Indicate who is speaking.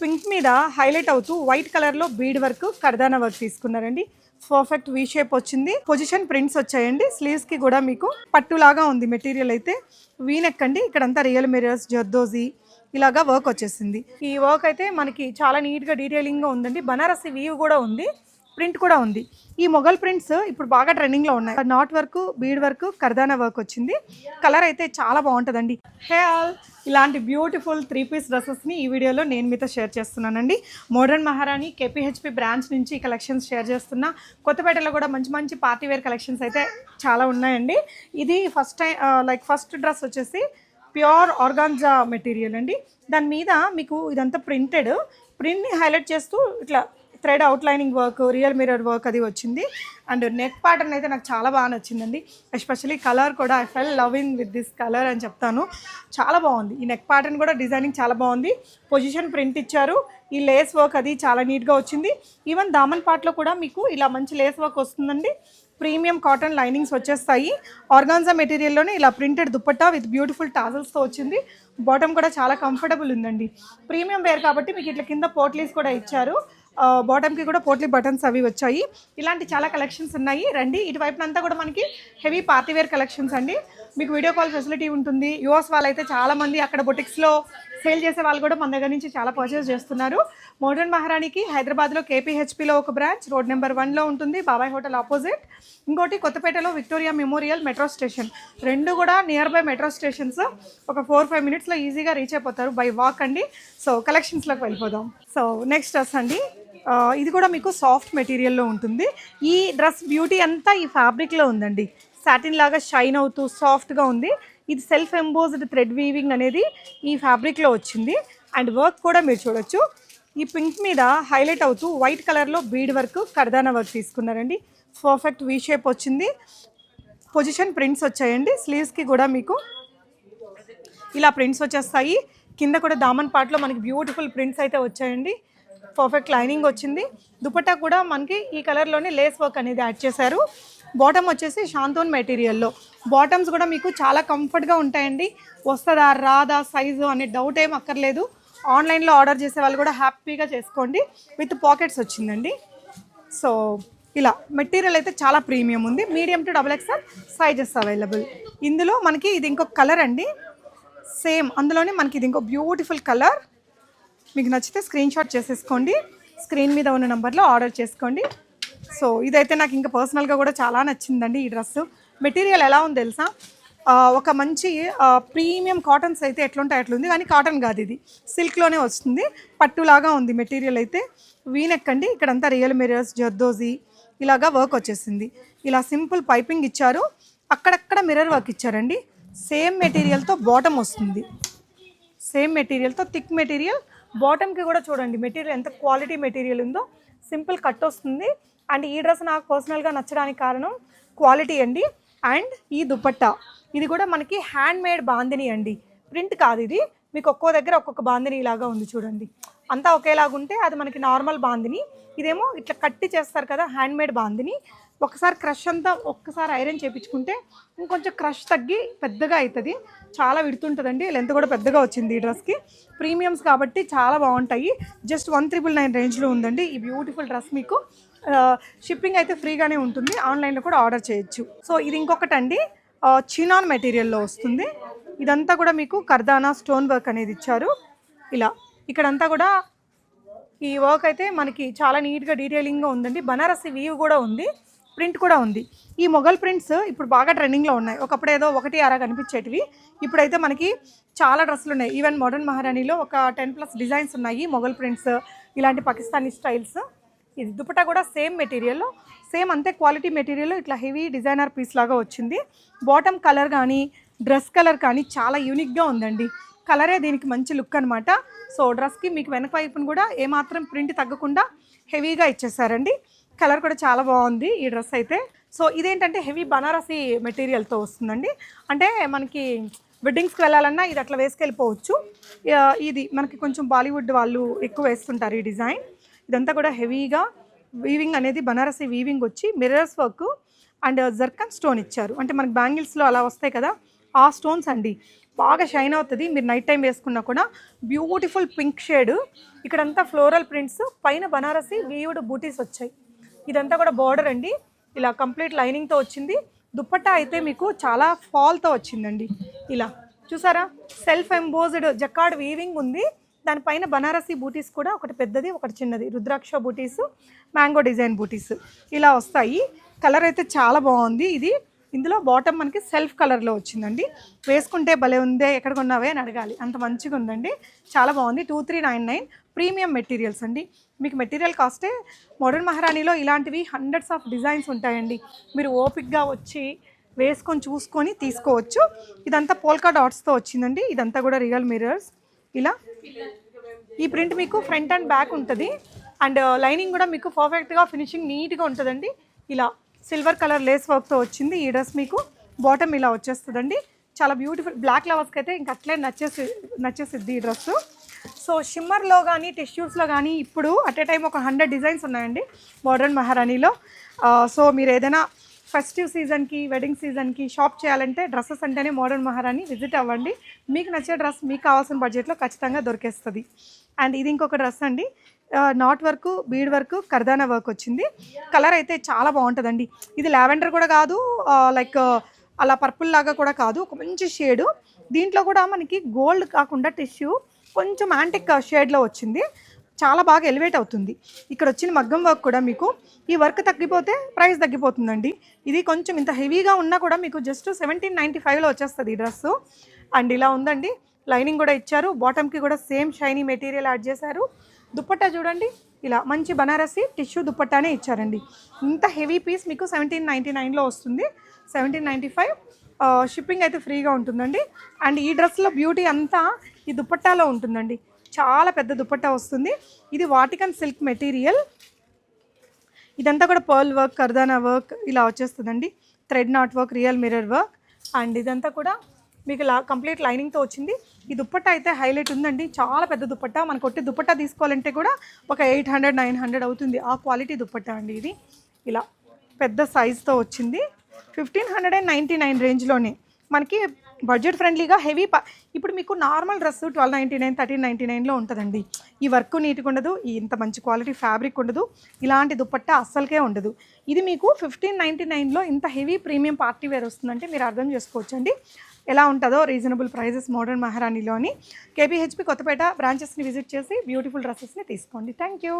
Speaker 1: Pink మీద highlight అవుతూ white కలర్లో బీడ్ వర్క్ కర్దానా వర్క్ తీసుకున్నారండి. పర్ఫెక్ట్ వీ షేప్ వచ్చింది. పొజిషన్ ప్రింట్స్ వచ్చాయండి. స్లీవ్స్కి కూడా మీకు పట్టులాగా ఉంది మెటీరియల్ అయితే. వీనెక్ అండి. ఇక్కడంతా రియల్ మిరర్స్ జర్దోజీ ఇలాగా వర్క్ వచ్చేసింది. ఈ వర్క్ అయితే మనకి చాలా నీట్గా డీటెయిలింగ్గా ఉందండి. బనారసి వీవ్ కూడా ఉంది. ప్రింట్ కూడా ఉంది. ఈ మొఘల్ ప్రింట్స్ ఇప్పుడు బాగా ట్రెండింగ్లో ఉన్నాయి. Knot work bead work కర్దానా work వచ్చింది. కలర్ అయితే చాలా బాగుంటుందండి. హే ఆల్ ఇలాంటి బ్యూటిఫుల్ త్రీ పీస్ డ్రెస్సెస్ని ఈ వీడియోలో నేను మీతో షేర్ చేస్తున్నానండి. మోడర్న్ మహారాణి కేపీహెచ్పి బ్రాంచ్ నుంచి కలెక్షన్స్ షేర్ చేస్తున్నా కొత్తపేటలో కూడా మంచి మంచి పార్టీ వేర్ కలెక్షన్స్ అయితే చాలా ఉన్నాయండి. ఇది first time like first dress వచ్చేసి ప్యూర్ ఆర్గాన్జా మెటీరియల్ అండి. దాని మీద మీకు ఇదంతా ప్రింటెడ్ ప్రింట్ని హైలైట్ చేస్తూ ఇట్లా thread outlining work real mirror work అది వచ్చింది. అండ్ నెక్ ప్యాటర్న్ అయితే నాకు చాలా బాగా నచ్చిందండి. ఎస్పెషల్లీ కలర్ కూడా I fell loving with this colour అని చెప్తాను. చాలా బాగుంది. ఈ నెక్ ప్యాటర్న్ కూడా డిజైనింగ్ చాలా బాగుంది. పొజిషన్ ప్రింట్ ఇచ్చారు. ఈ లేస్ వర్క్ అది చాలా నీట్గా వచ్చింది. ఈవెన్ దామన్ పార్ట్లో కూడా మీకు ఇలా మంచి లేస్ వర్క్ వస్తుందండి. ప్రీమియం కాటన్ లైనింగ్స్ వచ్చేస్తాయి. ఆర్గాన్జా మెటీరియల్లోనే ఇలా ప్రింటెడ్ దుప్పట్టా విత్ బ్యూటిఫుల్ టాజల్స్తో వచ్చింది. బాటమ్ కూడా చాలా కంఫర్టబుల్ ఉందండి. ప్రీమియం వేర్ కాబట్టి మీకు ఇట్లా కింద పోట్లీస్ కూడా ఇచ్చారు. బాటమ్కి కూడా పోట్లీ బటన్స్ అవి వచ్చాయి. ఇలాంటి చాలా కలెక్షన్స్ ఉన్నాయి. రండి ఇటువైపునంతా కూడా మనకి హెవీ పార్టీవేర్ కలెక్షన్స్ అండి. మీకు వీడియో కాల్ ఫెసిలిటీ ఉంటుంది. యుఎస్ వాళ్ళైతే చాలామంది అక్కడ బొటిక్స్లో సేల్ చేసే వాళ్ళు కూడా మన దగ్గర నుంచి చాలా పర్చేస్ చేస్తున్నారు. మోడర్న్ మహారాణికి హైదరాబాద్లో కేపీహెచ్పిలో ఒక బ్రాంచ్ రోడ్ నెంబర్ వన్లో ఉంటుంది బాబాయ్ హోటల్ ఆపోజిట్ ఇంకోటి కొత్తపేటలో విక్టోరియా మెమోరియల్ మెట్రో స్టేషన్ రెండు కూడా నియర్ బై మెట్రో స్టేషన్స్ ఒక ఫోర్ ఫైవ్ మినిట్స్లో ఈజీగా రీచ్ అయిపోతారు. బై వాక్ అండి. సో కలెక్షన్స్లోకి వెళ్ళిపోదాం. సో నెక్స్ట్ డ్రెస్ అండి. ఇది కూడా మీకు సాఫ్ట్ మెటీరియల్లో ఉంటుంది. ఈ డ్రెస్ బ్యూటీ అంతా ఈ ఫ్యాబ్రిక్లో ఉందండి. సాటిన్ లాగా షైన్ అవుతూ సాఫ్ట్గా ఉంది. ఇది సెల్ఫ్ ఎంబోజ్డ్ థ్రెడ్ వీవింగ్ అనేది ఈ ఫ్యాబ్రిక్లో వచ్చింది. అండ్ వర్క్ కూడా మీరు చూడొచ్చు. ఈ పింక్ మీద హైలైట్ అవుతూ వైట్ కలర్లో బీడ్ వర్క్ కర్దానా వర్క్ తీసుకున్నారండి. పర్ఫెక్ట్ వీ షేప్ వచ్చింది. పొజిషన్ ప్రింట్స్ వచ్చాయండి. స్లీవ్స్కి కూడా మీకు ఇలా ప్రింట్స్ వచ్చేస్తాయి. కింద కూడా దామన్ పార్ట్లో మనకి బ్యూటిఫుల్ ప్రింట్స్ అయితే వచ్చాయండి. పర్ఫెక్ట్ లైనింగ్ వచ్చింది. దుపట్టా కూడా మనకి ఈ కలర్లోనే లేస్ వర్క్ అనేది యాడ్ చేశారు. బాటమ్ వచ్చేసి శాంతోన్ మెటీరియల్లో బాటమ్స్ కూడా మీకు చాలా కంఫర్ట్గా ఉంటాయండి. వస్తుందా రాదా సైజు అనే డౌట్ ఏం అక్కర్లేదు. ఆన్లైన్లో ఆర్డర్ చేసే వాళ్ళు కూడా హ్యాపీగా చేసుకోండి. విత్ పాకెట్స్ వచ్చిందండి. సో ఇలా మెటీరియల్ అయితే చాలా ప్రీమియం ఉంది. Medium to double XL sizes available ఇందులో మనకి ఇది ఇంకొక కలర్ అండి. సేమ్ అందులోనే మనకి ఇది ఇంకో బ్యూటిఫుల్ కలర్ మీకు నచ్చితే స్క్రీన్ షాట్ చేసేసుకోండి. స్క్రీన్ మీద ఉన్న నెంబర్లో ఆర్డర్ చేసుకోండి. సో ఇదైతే నాకు ఇంకా పర్సనల్గా కూడా చాలా నచ్చిందండి ఈ డ్రెస్ మెటీరియల్ ఎలా ఉంది తెలుసా? ఒక మంచి ప్రీమియం కాటన్స్ అయితే ఎట్లుంటే అట్లుంది కానీ కాటన్ కాదు ఇది. సిల్క్లోనే వస్తుంది. పట్టులాగా ఉంది మెటీరియల్ అయితే. వీనెక్ అండి ఇక్కడంతా రియల్ మిరర్స్ జర్దోజీ ఇలాగా వర్క్ వచ్చేసింది. ఇలా సింపుల్ పైపింగ్ ఇచ్చారు. అక్కడక్కడ మిర్రర్ వర్క్ ఇచ్చారండి. సేమ్ మెటీరియల్తో బాటమ్ వస్తుంది. సేమ్ మెటీరియల్తో థిక్ మెటీరియల్ బాటమ్కి కూడా చూడండి మెటీరియల్ ఎంత క్వాలిటీ మెటీరియల్ ఉందో సింపుల్ కట్ వస్తుంది. అండ్ ఈ డ్రెస్ నాకు పర్సనల్గా నచ్చడానికి కారణం క్వాలిటీ అండి. అండ్ ఈ దుపట్టా ఇది కూడా మనకి హ్యాండ్ మేడ్ బాందిని అండి. ప్రింట్ కాదు ఇది మీకు ఒక్కో దగ్గర ఒక్కొక్క బాందిని ఇలాగా ఉంది చూడండి. అంతా ఒకేలాగా ఉంటే అది మనకి నార్మల్ బాందిని. ఇదేమో ఇట్లా కట్టి చేస్తారు కదా హ్యాండ్ మేడ్ బాందిని. ఒకసారి క్రష్ అంతా ఒక్కసారి ఐరన్ చేయించుకుంటే ఇంకొంచెం క్రష్ తగ్గి పెద్దగా అవుతుంది చాలా విడుతుంటుందండి. లెంత్ కూడా పెద్దగా వచ్చింది ఈ డ్రెస్కి. ప్రీమియమ్స్ కాబట్టి చాలా బాగుంటాయి. జస్ట్ వన్ త్రిబుల్ నైన్ రేంజ్లో ఉందండి ఈ బ్యూటిఫుల్ డ్రెస్ మీకు. షిప్పింగ్ అయితే ఫ్రీగానే ఉంటుంది. ఆన్లైన్లో కూడా ఆర్డర్ చేయొచ్చు. సో ఇది ఇంకొకటి అండి చినాన్ మెటీరియల్లో వస్తుంది. ఇదంతా కూడా మీకు కర్దానా స్టోన్ వర్క్ అనేది ఇచ్చారు. ఇలా. ఇక్కడంతా కూడా ఈ వర్క్ అయితే మనకి చాలా నీట్గా డీటెయిలింగ్గా ఉందండి. బనారసి వీవ్ కూడా ఉంది. ప్రింట్ కూడా ఉంది. ఈ మొఘల్ ప్రింట్స్ ఇప్పుడు బాగా ట్రెండింగ్లో ఉన్నాయి. ఒకప్పుడు ఏదో ఒకటి అరా కనిపించేటివి. ఇప్పుడైతే మనకి చాలా డ్రెస్సులు ఉన్నాయి. ఈవెన్ మోడర్న్ మహారాణిలో ఒక టెన్ ప్లస్ డిజైన్స్ ఉన్నాయి మొఘల్ ప్రింట్స్ ఇలాంటి పాకిస్తానీ స్టైల్స్. ఇది దుపటా కూడా సేమ్ మెటీరియల్ సేమ్ అంతే క్వాలిటీ మెటీరియల్ ఇట్లా హెవీ డిజైనర్ పీస్ లాగా వచ్చింది. బాటమ్ కలర్ కానీ డ్రెస్ కలర్ కానీ చాలా యూనిక్గా ఉందండి. కలరే దీనికి మంచి లుక్ అనమాట సో డ్రెస్కి మీకు వెనక వైపును కూడా ఏమాత్రం ప్రింట్ తగ్గకుండా హెవీగా ఇచ్చేసారండి. కలర్ కూడా చాలా బాగుంది ఈ డ్రెస్ అయితే. సో ఇదేంటంటే హెవీ బనారసి మెటీరియల్తో వస్తుందండి. అంటే మనకి వెడ్డింగ్స్కి వెళ్ళాలన్నా ఇది అట్లా వేసుకెళ్ళిపోవచ్చు. ఇది మనకి కొంచెం బాలీవుడ్ వాళ్ళు ఎక్కువ వేస్తుంటారు ఈ డిజైన్. ఇదంతా కూడా హెవీగా వీవింగ్ అనేది బనారసి వీవింగ్ వచ్చి mirrors work and zircon stone ఇచ్చారు. అంటే మనకి బ్యాంగిల్స్లో అలా వస్తాయి కదా ఆ స్టోన్స్ అండి. బాగా షైన్ అవుతుంది. మీరు నైట్ టైం వేసుకున్నా కూడా బ్యూటిఫుల్ పింక్ షేడ్ ఇక్కడంతా ఫ్లోరల్ ప్రింట్స్ పైన బనారసి వీవుడ్ బూటీస్ వచ్చాయి. ఇదంతా కూడా బార్డర్ అండి. ఇలా కంప్లీట్ లైనింగ్తో వచ్చింది. దుప్పట్టా అయితే మీకు చాలా ఫాల్తో వచ్చిందండి. ఇలా చూసారా? సెల్ఫ్ ఎంబోజ్డ్ జకాడ్ వీవింగ్ ఉంది. దానిపైన బనారసీ బూటీస్ కూడా ఒకటి పెద్దది ఒకటి చిన్నది. రుద్రాక్ష బూటీస్ మ్యాంగో డిజైన్ బూటీస్ ఇలా వస్తాయి. కలర్ అయితే చాలా బాగుంది. ఇది ఇందులో బాటమ్ మనకి సెల్ఫ్ కలర్లో వచ్చిందండి. వేసుకుంటే భలే ఉందే ఎక్కడ కొన్నావే అని అడగాలి. అంత మంచిగా ఉందండి చాలా బాగుంది. Two three nine nine premium materials అండి. మీకు మెటీరియల్ కాస్టే మోడర్న్ మహారాణిలో ఇలాంటివి హండ్రెడ్స్ ఆఫ్ డిజైన్స్ ఉంటాయండి. మీరు ఓపిక్గా వచ్చి వేసుకొని చూసుకొని తీసుకోవచ్చు. ఇదంతా పోల్కా డాట్స్తో వచ్చిందండి. ఇదంతా కూడా రియల్ మిరర్స్ ఇలా ఈ ప్రింట్ మీకు ఫ్రంట్ అండ్ బ్యాక్ ఉంటుంది. అండ్ లైనింగ్ కూడా మీకు పర్ఫెక్ట్గా ఫినిషింగ్ నీట్గా ఉంటుందండి. ఇలా సిల్వర్ కలర్ లేస్ వర్క్తో వచ్చింది. ఈ డ్రెస్ మీకు బాటమ్ ఇలా వచ్చేస్తుందండి. చాలా బ్యూటిఫుల్ బ్లాక్ లవర్స్కి అయితే ఇంక అట్లే నచ్చేసి నచ్చేసిద్ది ఈ డ్రెస్సు సో షిమ్మర్లో కానీ టిష్యూస్లో కానీ ఇప్పుడు అట్ ఏ టైం ఒక హండ్రెడ్ డిజైన్స్ ఉన్నాయండి మోడర్న్ మహారాణిలో. సో మీరు ఏదైనా ఫెస్టివ్ సీజన్కి వెడ్డింగ్ సీజన్కి షాప్ చేయాలంటే డ్రెస్సెస్ అంటేనే మోడర్న్ మహారాణి విజిట్ అవ్వండి. మీకు నచ్చే డ్రెస్ మీకు కావాల్సిన బడ్జెట్లో ఖచ్చితంగా దొరికేస్తుంది. అండ్ ఇది ఇంకొక డ్రెస్ అండి. Knot work bead work కర్దానా work వచ్చింది. కలర్ అయితే చాలా బాగుంటుందండి. ఇది లావెండర్ కూడా కాదు లైక్ అలా పర్పుల్ లాగా కూడా కాదు ఒక మంచి షేడు దీంట్లో కూడా మనకి గోల్డ్ కాకుండా టిష్యూ కొంచెం యాంటిక్ షేడ్లో వచ్చింది. చాలా బాగా ఎలివేట్ అవుతుంది. ఇక్కడ వచ్చిన మగ్గం వర్క్ కూడా మీకు ఈ వర్క్ తగ్గిపోతే ప్రైస్ తగ్గిపోతుందండి. ఇది కొంచెం ఇంత హెవీగా ఉన్నా కూడా మీకు జస్ట్ సెవెంటీన్ నైంటీ ఫైవ్లో వచ్చేస్తుంది ఈ డ్రెస్ అండ్ ఇలా ఉందండి. లైనింగ్ కూడా ఇచ్చారు. బాటమ్కి కూడా సేమ్ షైనీ మెటీరియల్ యాడ్ చేశారు. దుప్పట్టా చూడండి. ఇలా మంచి బనారసి టిష్యూ దుప్పట్టానే ఇచ్చారండి. ఇంత హెవీ పీస్ మీకు సెవెంటీన్ నైంటీ నైన్లో వస్తుంది. సెవెంటీన్ నైంటీ ఫైవ్ షిప్పింగ్ అయితే ఫ్రీగా ఉంటుందండి. అండ్ ఈ డ్రెస్లో బ్యూటీ అంతా ఈ దుప్పట్టాలో ఉంటుందండి. చాలా పెద్ద దుపట్టా వస్తుంది. ఇది వాటికన్ సిల్క్ మెటీరియల్. ఇదంతా కూడా పర్ల్ వర్క్ కర్దానా వర్క్ ఇలా వచ్చేస్తుందండి. Thread knot work real mirror work. And ఇదంతా కూడా మీకు లా కంప్లీట్ లైనింగ్తో వచ్చింది. ఈ దుప్పట్టా అయితే హైలైట్ ఉందండి. చాలా పెద్ద దుప్పట్టా మనకు కొట్టి దుప్పట్టా తీసుకోవాలంటే కూడా ఒక ఎయిట్ హండ్రెడ్ నైన్ హండ్రెడ్ అవుతుంది. ఆ క్వాలిటీ దుప్పట్టా అండి ఇది. ఇలా పెద్ద సైజ్తో వచ్చింది. Fifteen hundred and ninety nine రేంజ్లోనే మనకి బడ్జెట్ ఫ్రెండ్లీగా హెవీ ప ఇప్పుడు మీకు normal dress twelve ninety nine thirteen ninety నైన్లో ఉంటుందండి. ఈ వర్క్ నీట్గా ఉండదు ఇంత మంచి క్వాలిటీ ఫ్యాబ్రిక్ ఉండదు ఇలాంటి దుప్పట్ట అస్సలకే ఉండదు. ఇది మీకు ఫిఫ్టీన్ నైంటీ నైన్లో ఇంత హెవీ ప్రీమియం పార్టీ వేర్ వస్తుందంటే మీరు అర్థం చేసుకోవచ్చండి. ఎలా ఉంటుందో రీజనబుల్ ప్రైజెస్ మోడర్న్ మహారాణిలోని. కేపీహెచ్పి కొత్తపేట బ్రాంచెస్ని విజిట్ చేసి బ్యూటిఫుల్ డ్రెస్సెస్ని తీసుకోండి. Thank you.